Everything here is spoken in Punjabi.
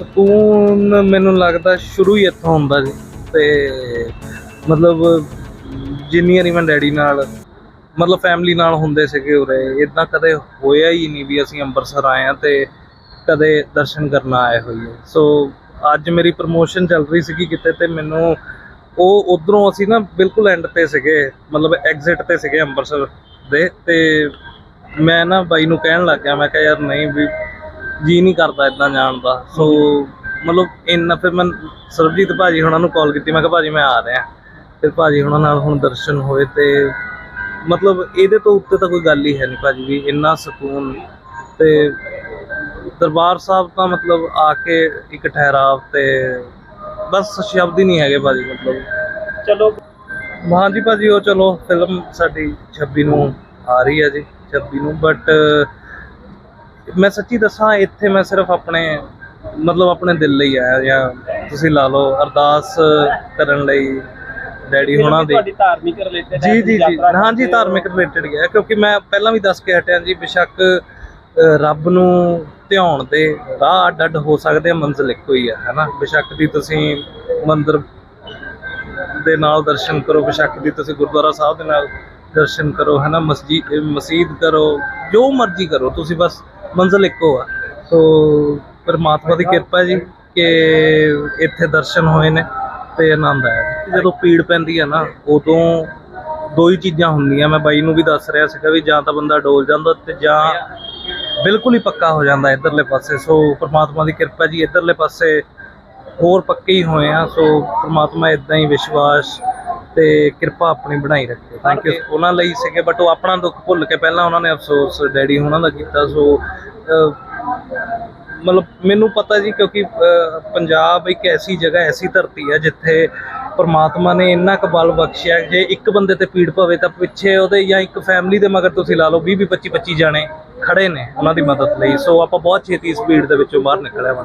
ਸਕੂਨ ਮੈਨੂੰ ਲੱਗਦਾ ਸ਼ੁਰੂ ਹੀ ਇੱਥੋਂ ਹੁੰਦਾ ਜੀ ਤੇ ਮਤਲਬ ਜਿੰਨੀ ਵਾਰੀ ਮੈਂ ਡੈਡੀ ਨਾਲ, ਮਤਲਬ ਫੈਮਿਲੀ ਨਾਲ ਹੁੰਦੇ ਸੀਗੇ ਉਰੇ ਇਦਾਂ ਕਦੇ ਹੋਇਆ ਹੀ ਨਹੀਂ ਵੀ ਅਸੀਂ ਅੰਮ੍ਰਿਤਸਰ ਆਏ ਆ ਤੇ ਕਦੇ ਦਰਸ਼ਨ ਕਰਨ ਆਏ ਹੋਈਏ। ਸੋ ਅੱਜ ਮੇਰੀ ਪ੍ਰਮੋਸ਼ਨ ਚੱਲ ਰਹੀ ਸੀਗੀ ਕਿਤੇ ਤੇ ਮੈਨੂੰ ਉਹ ਉਧਰੋਂ ਅਸੀਂ ਨਾ ਬਿਲਕੁਲ ਐਂਡ ਤੇ ਸੀਗੇ, ਮਤਲਬ ਐਗਜ਼ਿਟ ਤੇ ਸੀਗੇ ਅੰਮ੍ਰਿਤਸਰ ਦੇ ਤੇ ਮੈਂ ਨਾ ਬਾਈ ਨੂੰ ਕਹਿਣ ਲੱਗ ਗਿਆ, ਮੈਂ ਕਿਹਾ ਯਾਰ ਨਹੀਂ ਵੀ ਜੀ ਨਹੀਂ ਕਰਦਾ ਇਦਾਂ ਜਾਣ ਦਾ। ਸੋ ਮਤਲਬ ਇੰਨਾ ਫਿਰ ਮੈਂ ਸਰਬਜੀਤ ਭਾਜੀ ਹੁਣਾਂ ਨੂੰ ਕਾਲ ਕੀਤੀ ਮੈਂ ਕਿਹਾ ਭਾਜੀ ਮੈਂ ਆ ਰਿਹਾ। ਫਿਰ ਭਾਜੀ ਹੁਣਾਂ ਨਾਲ ਹੁਣ ਦਰਸ਼ਨ ਹੋਏ ਤੇ ਮਤਲਬ ਇਹਦੇ ਤੋਂ ਉੱਤੇ ਤਾਂ ਕੋਈ ਗੱਲ ਹੀ ਹੈ ਨਹੀਂ ਭਾਜੀ ਵੀ ਇੰਨਾ ਸਕੂਨ ਤੇ ਦਰਬਾਰ ਸਾਹਿਬ ਤਾਂ ਮਤਲਬ ਆ ਕੇ ਇੱਕ ਠਹਿਰਾਵ ਤੇ ਬਸ ਸ਼ਬਦ ਹੀ ਨਹੀਂ ਹੈਗੇ ਭਾਜੀ ਮਤਲਬ। ਚਲੋ। ਹਾਂਜੀ ਭਾਜੀ ਉਹ ਚਲੋ ਫਿਲਮ ਸਾਡੀ 26 ਨੂੰ ਆ ਰਹੀ ਹੈ ਜੀ 26 ਨੂੰ ਬਟ ਮੈਂ ਸੱਚੀ ਦੱਸਾਂ ਇੱਥੇ ਮੈਂ ਸਿਰਫ ਆਪਣੇ ਮਤਲਬ ਆਪਣੇ ਦਿਲ ਲਈ ਆਇਆ ਜਾਂ ਤੁਸੀਂ ਲਾ ਲਓ ਅਰਦਾਸ ਕਰਨ ਲਈ ਡੈਡੀ ਹੋਣਾ ਦੀ। ਤੁਹਾਡੀ ਧਾਰਮਿਕ ਰਿਲੇਟਡ ਜੀ ਜੀ ਜੀ। ਹਾਂਜੀ ਧਾਰਮਿਕ ਰਿਲੇਟਡ ਗਿਆ ਕਿਉਂਕਿ ਮੈਂ ਪਹਿਲਾਂ ਵੀ ਦੱਸ ਕੇ ਹਟਿਆ ਜੀ ਬਿਸ਼ੱਕ ਰੱਬ ਨੂੰ ਧਿਆਉਣ ਦੇ ਰਾਹ ਅੱਡ ਅੱਡ ਹੋ ਸਕਦੇ ਆ ਮੰਜ਼ਿਲ ਇੱਕੋ ਹੀ ਆ ਹੈਨਾ? ਬਿਸ਼ੱਕ ਦੀ ਤੁਸੀਂ ਮੰਦਿਰ ਦੇ ਨਾਲ ਦਰਸ਼ਨ ਕਰੋ ਬਿਸ਼ੱਕ ਦੀ ਤੁਸੀਂ ਗੁਰਦੁਆਰਾ ਸਾਹਿਬ ਦੇ ਨਾਲ ਦਰਸ਼ਨ ਕਰੋ ਹੈਨਾ? ਮਸਜਿਦ ਮਸਜਿਦ ਕਰੋ ਜੋ ਮਰਜ਼ੀ ਕਰੋ ਤੁਸੀਂ ਬਸ ਮੰਜ਼ਿਲ ਇੱਕੋ ਆ। ਸੋ ਪਰਮਾਤਮਾ ਦੀ ਕਿਰਪਾ ਜੀ ਕਿ ਇੱਥੇ ਦਰਸ਼ਨ ਹੋਏ ਨੇ ਤੇ ਆਨੰਦ ਆਇਆ। ਜਦੋਂ ਪੀੜ ਪੈਂਦੀ ਆ ਨਾ, ਉਦੋਂ ਦੋ ਹੀ ਚੀਜ਼ਾਂ ਹੁੰਦੀਆਂ। ਮੈਂ ਬਾਈ ਨੂੰ ਵੀ ਦੱਸ ਰਿਹਾ ਸੀਗਾ ਵੀ ਜਾਂ ਤਾਂ ਬੰਦਾ ਡੋਲ ਜਾਂਦਾ ਤੇ ਜਾਂ ਬਿਲਕੁਲ ਹੀ ਪੱਕਾ ਹੋ ਜਾਂਦਾ ਇਧਰਲੇ ਪਾਸੇ। ਸੋ ਪ੍ਰਮਾਤਮਾ ਦੀ ਕਿਰਪਾ ਜੀ ਇਧਰਲੇ ਪਾਸੇ ਹੋਰ ਪੱਕੇ ਹੀ ਹੋਏ ਆ। ਸੋ ਪ੍ਰਮਾਤਮਾ ਇਦਾਂ ਹੀ ਵਿਸ਼ਵਾਸ ਤੇ ਕਿਰਪਾ ਆਪਣੀ ਬਣਾਈ ਰੱਖੇ। ਥੈਂਕ ਯੂ ਉਹਨਾਂ ਲਈ ਸੀਗੇ ਬਟ ਉਹ ਆਪਣਾ ਦੁੱਖ ਭੁੱਲ ਕੇ ਪਹਿਲਾਂ ਉਹਨਾਂ ਨੇ ਅਫਸੋਸ, ਡੈਡੀ ਉਹਨਾਂ ਦਾ ਕੀਤਾ। ਸੋ ਮਤਲਬ ਮੈਨੂੰ ਪਤਾ ਜੀ ਕਿਉਂਕਿ ਪੰਜਾਬ ਇੱਕ ਐਸੀ ਜਗ੍ਹਾ, ਐਸੀ ਧਰਤੀ ਹੈ ਜਿੱਥੇ ਪਰਮਾਤਮਾ ਨੇ ਇੰਨਾ ਕੁ ਬਲ ਬਖਸ਼ਿਆ ਜੇ ਇੱਕ ਬੰਦੇ ਤੇ ਪੀੜ ਪਵੇ ਤਾਂ ਪਿੱਛੇ ਉਹਦੇ ਜਾਂ ਇੱਕ ਫੈਮਿਲੀ ਦੇ ਮਗਰ ਤੁਸੀਂ ਲਾ ਲਓ 20 25 25 ਜਾਣੇ ਖੜੇ ਨੇ ਉਹਨਾਂ ਦੀ ਮਦਦ ਲਈ। ਸੋ ਆਪਾਂ ਬਹੁਤ ਛੇਤੀ ਇਸ ਭੀੜ ਦੇ ਵਿੱਚੋਂ ਬਾਹਰ ਨਿਕਲਿਆ ਵਾਂ।